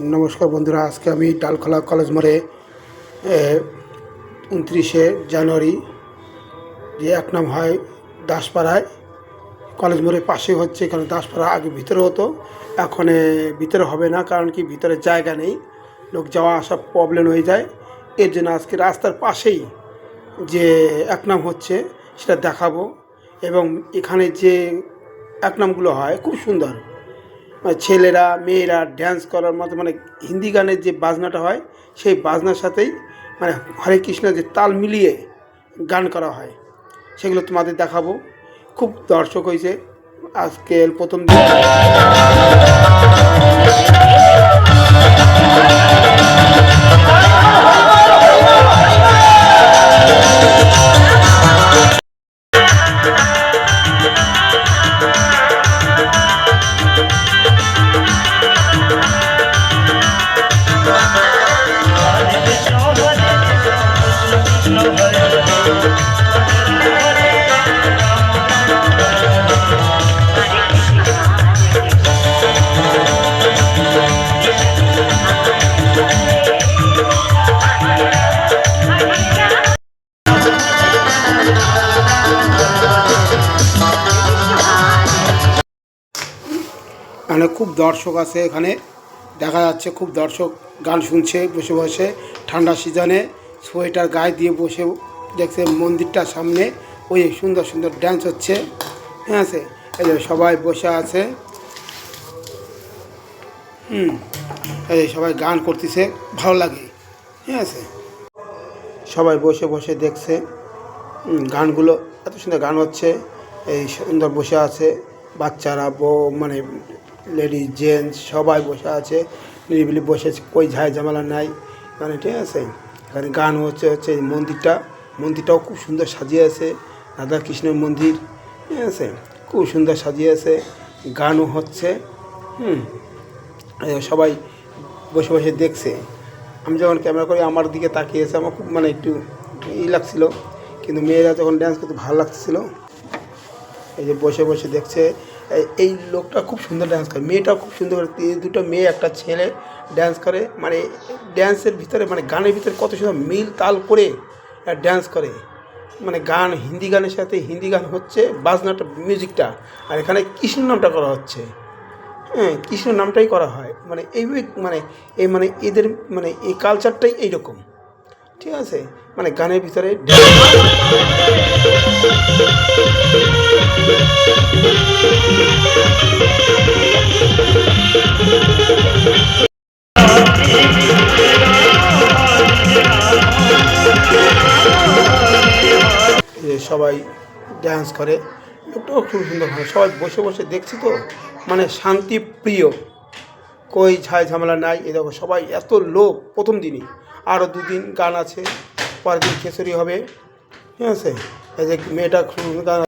নমস্কার বন্ধুরা, আজকে আমি ডালখোলা কলেজ মোড়ে উনত্রিশে জানুয়ারি, যে এক নাম হয় দাসপাড়ায়। কলেজ মোড়ের পাশে হচ্ছে, এখানে দাসপাড়া আগে ভিতরে হতো, এখন ভিতরে হবে না, কারণ কি ভিতরে জায়গা নেই। লোক যাওয়া আসা প্রবলেম হয়ে যায়। এর জন্য আজকে রাস্তার পাশেই যে এক নাম হচ্ছে, সেটা দেখাবো। এবং এখানে যে এক নামগুলো হয়, খুব সুন্দর। ছেলেরা, মেয়েরা ড্যান্স করার মতো মানে হিন্দি গানের যে বাজনাটা হয়, সেই বাজনার সাথেই মানে হরে কৃষ্ণ যে তাল মিলিয়ে গান করা হয়। সেগুলো তোমাদের দেখাবো। খুব দর্শক হয়েছে। আজকে প্রথম দিন। এখানে খুব দর্শক আছে, এখানে দেখা যাচ্ছে খুব দর্শক গান শুনছে, বসে বসে। ঠান্ডা সিজনে সোয়েটার গায়ে দিয়ে বসে দেখছে মন্দিরটার সামনে। ওই সুন্দর সুন্দর ড্যান্স হচ্ছে হ্যাঁ আছে? এই সবাই বসে আছে। হুম, এই সবাই গান করতেছে, ভালো লাগে, ঠিক আছে? সবাই বসে বসে দেখছে গানগুলো, এত সুন্দর গান হচ্ছে। এই সুন্দর বসে আছে, বাচ্চারা, বউ মানে লেডিস জেন্টস সবাই বসে আছে। নিরিবিলি বসে কই ঝাই ঝামেলা নাই। মানে ঠিক আছে? এখানে গান হচ্ছে হচ্ছে মন্দিরটা। মন্দিরটাও খুব সুন্দর সাজিয়ে আছে। রাধা কৃষ্ণের মন্দির। ঠিক আছে? খুব সুন্দর সাজিয়ে আছে। গানও হচ্ছে। হুম। সবাই বসে বসে দেখছে। আমি যখন ক্যামেরা করি আমার দিকে তাকিয়েছে আমার খুব মানে একটু ই লাগছিল। কিন্তু মেয়েরা যখন ড্যান্স করতে ভালো লাগছিল এই যে বসে বসে দেখছে, এই- লোকটা খুব সুন্দর ডান্স করে। মেয়েটাও খুব সুন্দর করে দুটো মেয়ে, একটা ছেলে ড্যান্স করে। মানে ড্যান্সের ভিতরে মানে গানের ভিতরে কত সুন্দর মিল তাল করে ড্যান্স করে। মানে গান, হিন্দি গানের সাথে হিন্দি গান হচ্ছে, বাজনাটা মিউজিকটা আর এখানে কৃষ্ণ নামটা করা হচ্ছে। হ্যাঁ কৃষ্ণ নামটাই করা হয়। মানে এই মানে এই মানে এদের মানে এই কালচারটাই এইরকম। ঠিক আছে? মানে গানের ভিতরে সবাই ড্যান্স করে। লোকটাও খুব সুন্দর হয় সবাই বসে বসে দেখছি তো মানে শান্তি প্রিয় কই ঝাই ঝামেলা নাই। এ দেখো সবাই, এত লোক প্রথম দিনই। আরও দুদিন গান আছে পরের দিন খেসরি হবে। ঠিক আছে? এই যে মেয়েটা গান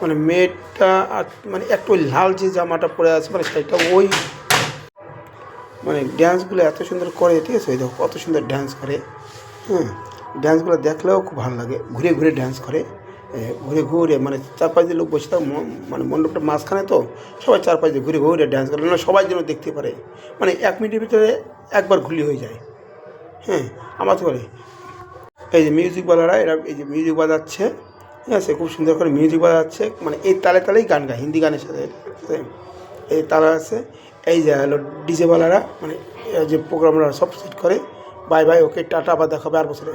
মানে মেয়েটা আর মানে একটু লাল যে জামাটা পরে আছে মানে সেটা ওই মানে ড্যান্সগুলো এত সুন্দর করে, ঠিক আছে? দেখো, কত সুন্দর ড্যান্স করে। হ্যাঁ ড্যান্সগুলো দেখলেও খুব ভালো লাগে। ঘুরে ঘুরে ড্যান্স করে। ঘুরে ঘুরে মানে চার পাঁচ দিন লোক বসে থাকে মানে মণ্ডপটা মাঝখানে তো সবাই চার পাঁচ দিন ঘুরে ঘুরে ড্যান্স করে। না সবাই যেন দেখতে পারে। মানে এক মিনিটের ভিতরে একবার ঘুরলি হয়ে যায়। হ্যাঁ আমার করে। এই যে মিউজিক মিউজিকওয়ালারা এরা এই যে মিউজিক বাজাচ্ছে, ঠিক আছে, খুব সুন্দর করে মিউজিক বাজাচ্ছে মানে এই তালে তালেই গান গায়, হিন্দি গানের সাথে এই তালা আছে, এই যে হলো ডিজে বালারা মানে যে প্রোগ্রামরা সব সেট করে, বাই বাই, ওকে টাটা, আবার দেখাবে আর বছরে।